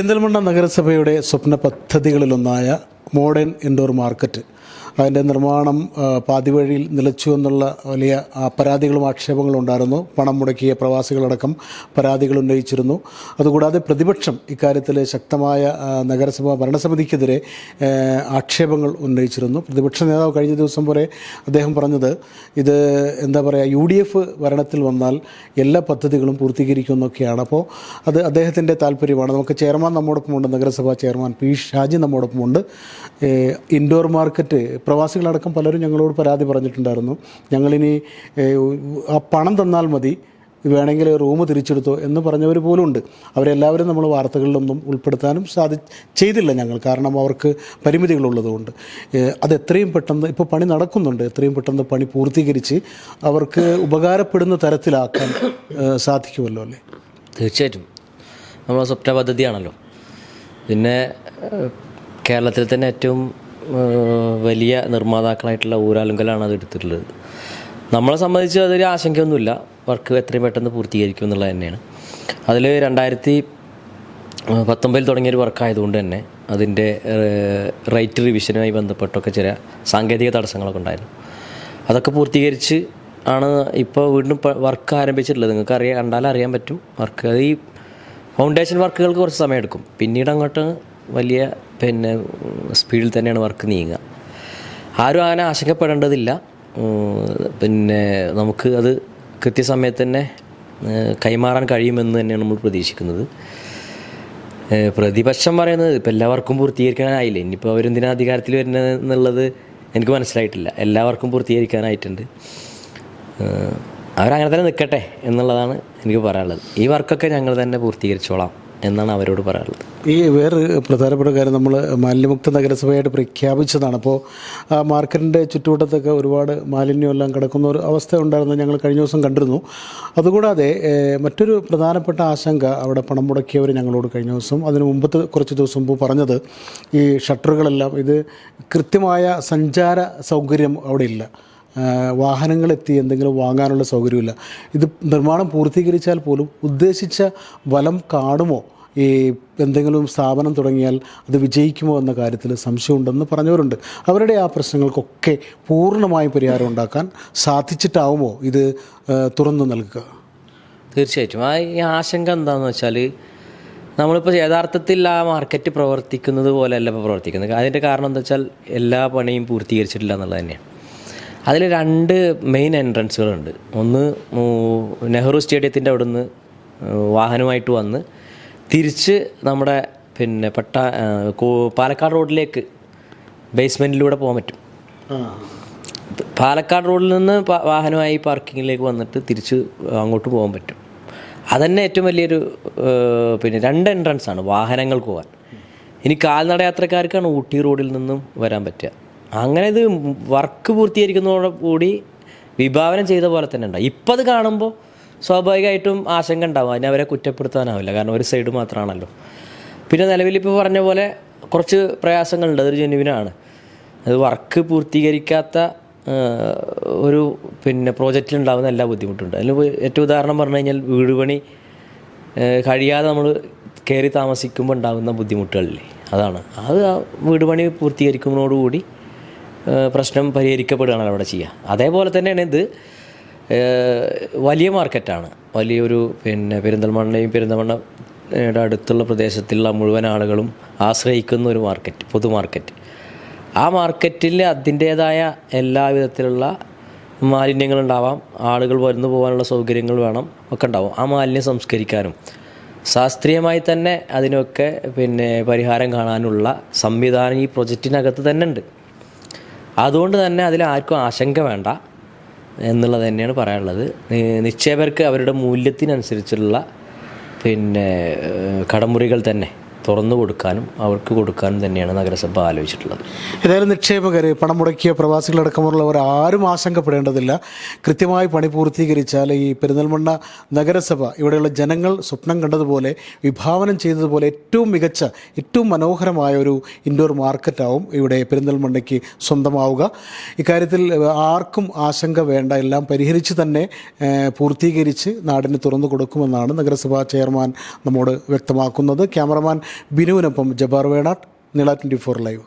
Perinthalmanna നഗരസഭയുടെ സ്വപ്ന പദ്ധതികളിലൊന്നായ മോഡേൺ ഇൻഡോർ മാർക്കറ്റ്. അതിന്റെ നിർമ്മാണം പാതിവഴിയിൽ നിലച്ചു എന്നുള്ള വലിയ പരാതികളും ആക്ഷേപങ്ങളും ഉണ്ടായിരുന്നു. പണം മുടക്കിയ പ്രവാസികളടക്കം പരാതികൾ ഉന്നയിച്ചിരുന്നു. അതുകൂടാതെ പ്രതിപക്ഷം ഇക്കാര്യത്തിൽ ശക്തമായ നഗരസഭാ ഭരണസമിതിക്കെതിരെ ആക്ഷേപങ്ങൾ ഉന്നയിച്ചിരുന്നു. പ്രതിപക്ഷ നേതാവ് കഴിഞ്ഞ ദിവസം പോലെ അദ്ദേഹം പറഞ്ഞത് ഇത് എന്താ പറയുക യു ഡി എഫ് ഭരണത്തിൽ വന്നാൽ എല്ലാ പദ്ധതികളും പൂർത്തീകരിക്കുമെന്നൊക്കെയാണ്. അപ്പോൾ അത് അദ്ദേഹത്തിന്റെ താല്പര്യമാണ്. നമുക്ക് ചെയർമാൻ നമ്മോടൊപ്പമുണ്ട്. നഗരസഭാ ചെയർമാൻ പി ഷാജി നമ്മോടൊപ്പമുണ്ട്. ഇൻഡോർ മാർക്കറ്റ് പ്രവാസികളടക്കം പലരും ഞങ്ങളോട് പരാതി പറഞ്ഞിട്ടുണ്ടായിരുന്നു. ഞങ്ങളിനി ആ പണം തന്നാൽ മതി. വേണമെങ്കിൽ റൂം തിരിച്ചെടുത്തോ എന്ന് പറഞ്ഞവർ പോലും ഉണ്ട്. അവരെല്ലാവരും നമ്മൾ വാർത്തകളിലൊന്നും ഉൾപ്പെടുത്താനും സാധി ചെയ്തില്ല ഞങ്ങൾ. കാരണം അവർക്ക് പരിമിതികളുള്ളതുകൊണ്ട്. അത് എത്രയും പെട്ടെന്ന് ഇപ്പോൾ പണി നടക്കുന്നുണ്ട്. എത്രയും പെട്ടെന്ന് പണി പൂർത്തീകരിച്ച് അവർക്ക് ഉപകാരപ്പെടുന്ന തരത്തിലാക്കാൻ സാധിക്കുമല്ലോ അല്ലേ? തീർച്ചയായിട്ടും. നമ്മളെ സ്വപ്ന പദ്ധതിയാണല്ലോ. പിന്നെ കേരളത്തിൽ തന്നെ ഏറ്റവും വലിയ നിർമ്മാതാക്കളായിട്ടുള്ള ഊരാലുങ്കലാണ് അത് എടുത്തിട്ടുള്ളത്. നമ്മളെ സംബന്ധിച്ച് അതൊരു ആശങ്കയൊന്നുമില്ല. വർക്ക് എത്രയും പെട്ടെന്ന് പൂർത്തീകരിക്കും എന്നുള്ളത് തന്നെയാണ്. അതിൽ രണ്ടായിരത്തി പത്തൊമ്പതിൽ തുടങ്ങിയൊരു വർക്കായതുകൊണ്ട് തന്നെ അതിന്റെ റൈറ്റ് റിവിഷനുമായി ബന്ധപ്പെട്ടൊക്കെ ചില സാങ്കേതിക തടസ്സങ്ങളൊക്കെ ഉണ്ടായിരുന്നു. അതൊക്കെ പൂർത്തീകരിച്ച് ആണ് ഇപ്പോൾ വീണ്ടും വർക്ക് ആരംഭിച്ചിട്ടുള്ളത്. നിങ്ങൾക്ക് അറിയാൻ കണ്ടാൽ അറിയാൻ പറ്റും. വർക്ക് അത് ഈ ഫൗണ്ടേഷൻ വർക്കുകൾക്ക് കുറച്ച് സമയമെടുക്കും. പിന്നീട് അങ്ങോട്ട് വലിയ പിന്നെ സ്പീഡിൽ തന്നെയാണ് വർക്ക് നീങ്ങുക. ആരും അങ്ങനെ ആശങ്കപ്പെടേണ്ടതില്ല. പിന്നെ നമുക്ക് അത് കൃത്യസമയത്ത് തന്നെ കൈമാറാൻ കഴിയുമെന്ന് തന്നെയാണ് നമ്മൾ പ്രതീക്ഷിക്കുന്നത്. പ്രതിപക്ഷം പറയുന്നത് ഇപ്പം എല്ലാവർക്കും പൂർത്തീകരിക്കാനായില്ലേ? ഇനിയിപ്പോൾ അവരെന്തിനാ അധികാരത്തിൽ വരുന്നത് എന്നുള്ളത് എനിക്ക് മനസ്സിലായിട്ടില്ല. എല്ലാവർക്കും പൂർത്തീകരിക്കാനായിട്ടുണ്ട്. അവരങ്ങനെ തന്നെ നിൽക്കട്ടെ എന്നുള്ളതാണ് എനിക്ക് പറയാനുള്ളത്. ഈ വർക്കൊക്കെ ഞങ്ങൾ തന്നെ പൂർത്തീകരിച്ചോളാം എന്നാണ് അവരോട് പറയാനുള്ളത്. ഈ വേറെ പ്രധാനപ്പെട്ട കാര്യം നമ്മൾ മാലിന്യമുക്ത നഗരസഭയായിട്ട് പ്രഖ്യാപിച്ചതാണ്. അപ്പോൾ ആ മാർക്കറ്റിന്റെ ചുറ്റുവട്ടത്തൊക്കെ ഒരുപാട് മാലിന്യമെല്ലാം കിടക്കുന്ന ഒരു അവസ്ഥ ഉണ്ടായിരുന്നു ഞങ്ങൾ കഴിഞ്ഞ ദിവസം കണ്ടിരുന്നു. അതുകൂടാതെ മറ്റൊരു പ്രധാനപ്പെട്ട ആശങ്ക അവിടെ പണം മുടക്കിയവർ ഞങ്ങളോട് കഴിഞ്ഞ ദിവസം അതിന് മുമ്പത്തെ കുറച്ച് ദിവസം മുമ്പ് പറഞ്ഞത് ഈ ഷട്ടറുകളെല്ലാം ഇത് കൃത്യമായ സഞ്ചാര സൗകര്യം അവിടെ ഇല്ല. വാഹനങ്ങളെത്തി എന്തെങ്കിലും വാങ്ങാനുള്ള സൗകര്യമില്ല. ഇത് നിർമ്മാണം പൂർത്തീകരിച്ചാൽ പോലും ഉദ്ദേശിച്ച വലം കാണുമോ? ഈ എന്തെങ്കിലും സ്ഥാപനം തുടങ്ങിയാൽ അത് വിജയിക്കുമോ എന്ന കാര്യത്തിൽ സംശയമുണ്ടെന്ന് പറഞ്ഞവരുണ്ട്. അവരുടെ ആ പ്രശ്നങ്ങൾക്കൊക്കെ പൂർണമായും പരിഹാരം ഉണ്ടാക്കാൻ സാധിച്ചിട്ടാവുമോ ഇത് തുറന്നു നൽകുക? തീർച്ചയായിട്ടും. ആ ഈ ആശങ്ക എന്താണെന്ന് വെച്ചാൽ നമ്മളിപ്പോൾ യഥാർത്ഥത്തിൽ ആ മാർക്കറ്റ് പ്രവർത്തിക്കുന്നത് പോലെയല്ല ഇപ്പോൾ പ്രവർത്തിക്കുന്നത്. അതിന്റെ കാരണം എന്താ വെച്ചാൽ എല്ലാ പണിയും പൂർത്തീകരിച്ചിട്ടില്ല എന്നുള്ളത് തന്നെയാണ്. അതിൽ രണ്ട് മെയിൻ എൻട്രൻസുകളുണ്ട് ഒന്ന് നെഹ്റു സ്റ്റേഡിയത്തിന്റെ അവിടുന്ന് വാഹനമായിട്ട് വന്ന് തിരിച്ച് നമ്മുടെ പിന്നെ പട്ട പാലക്കാട് റോഡിലേക്ക് ബേസ്മെന്റിലൂടെ പോകാൻ പറ്റും. പാലക്കാട് റോഡിൽ നിന്ന് വാഹനമായി പാർക്കിങ്ങിലേക്ക് വന്നിട്ട് തിരിച്ച് അങ്ങോട്ട് പോകാൻ പറ്റും. അതന്നെ ഏറ്റവും വലിയൊരു പിന്നെ രണ്ട് എൻട്രൻസ് ആണ് വാഹനങ്ങൾക്ക് പോകാൻ. ഇനി കാൽനട യാത്രക്കാർക്കാണ് ഊട്ടി റോഡിൽ നിന്നും വരാൻ പറ്റുക. അങ്ങനെ ഇത് വർക്ക് പൂർത്തീകരിക്കുന്നതോടെ കൂടി വിഭാവനം ചെയ്ത പോലെ തന്നെ ഉണ്ടാവും ഇപ്പം അത് കാണുമ്പോൾ സ്വാഭാവികമായിട്ടും ആശങ്ക ഉണ്ടാവും. അതിനെ അവരെ കുറ്റപ്പെടുത്താനാവില്ല. കാരണം ഒരു സൈഡ് മാത്രമാണല്ലോ. പിന്നെ നിലവിൽ ഇപ്പോൾ പറഞ്ഞ പോലെ കുറച്ച് പ്രയാസങ്ങളുണ്ട്. അതൊരു ജെനുവിനാണ് അത് വർക്ക് പൂർത്തീകരിക്കാത്ത ഒരു പിന്നെ പ്രോജക്റ്റിൽ ഉണ്ടാകുന്ന എല്ലാ ബുദ്ധിമുട്ടുണ്ട് അതിൽ ഏറ്റവും ഉദാഹരണം പറഞ്ഞു കഴിഞ്ഞാൽ വീട് പണി കഴിയാതെ നമ്മൾ കയറി താമസിക്കുമ്പോൾ ഉണ്ടാകുന്ന ബുദ്ധിമുട്ടുകളില്ലേ? അതാണ്. അത് വീട് പണി പൂർത്തീകരിക്കുന്നതോടുകൂടി പ്രശ്നം പരിഹരിക്കപ്പെടുകയാണ് അവിടെ ചെയ്യുക. അതേപോലെ തന്നെയാണ് ഇത് വലിയ മാർക്കറ്റാണ്. വലിയൊരു പിന്നെ പെരിന്തൽമണ്ണയും പെരിന്തൽമണ്ണയുടെ അടുത്തുള്ള പ്രദേശത്തുള്ള മുഴുവൻ ആളുകളും ആശ്രയിക്കുന്ന ഒരു മാർക്കറ്റ് പൊതു മാർക്കറ്റ്. ആ മാർക്കറ്റിൽ അതിന്റേതായ എല്ലാവിധത്തിലുള്ള മാലിന്യങ്ങളുണ്ടാവാം ആളുകൾ വരുന്നു പോകാനുള്ള സൗകര്യങ്ങൾ വേണം ഒക്കെ ഉണ്ടാവും ആ മാലിന്യം സംസ്കരിക്കാനും. ശാസ്ത്രീയമായി തന്നെ അതിനൊക്കെ പിന്നെ പരിഹാരം കാണാനുള്ള സംവിധാനം ഈ പ്രൊജക്റ്റിനകത്ത് തന്നെ ഉണ്ട്. അതുകൊണ്ട് തന്നെ അതിൽ ആർക്കും ആശങ്ക വേണ്ട എന്നുള്ളത് തന്നെയാണ് പറയാനുള്ളത്. നിക്ഷേപകർക്ക് അവരുടെ മൂല്യത്തിനനുസരിച്ചുള്ള പിന്നെ കടമുറികൾ തന്നെ. തുറന്നു കൊടുക്കാനും അവർക്ക് കൊടുക്കാനും തന്നെയാണ് നഗരസഭ ആലോചിച്ചിട്ടുള്ളത്. ഏതായാലും നിക്ഷേപകർ പണം മുടക്കിയ പ്രവാസികളടക്കമുള്ളവർ ആരും ആശങ്കപ്പെടേണ്ടതില്ല. കൃത്യമായി പണി പൂർത്തീകരിച്ചാൽ ഈ പെരിന്തൽമണ്ണ നഗരസഭ ഇവിടെയുള്ള ജനങ്ങൾ സ്വപ്നം കണ്ടതുപോലെ വിഭാവനം ചെയ്തതുപോലെ ഏറ്റവും മികച്ച ഏറ്റവും മനോഹരമായ ഒരു ഇൻഡോർ മാർക്കറ്റാവും ഇവിടെ പെരിന്തൽമണ്ണയ്ക്ക് സ്വന്തമാവുക. ഇക്കാര്യത്തിൽ ആർക്കും ആശങ്ക വേണ്ട എല്ലാം പരിഹരിച്ച് തന്നെ പൂർത്തീകരിച്ച് നാടിന് തുറന്നു കൊടുക്കുമെന്നാണ് നഗരസഭാ ചെയർമാൻ നമ്മോട് വ്യക്തമാക്കുന്നത്. Cameraman ബിനുവിനൊപ്പം Jabbar Venatt Nila twenty four live.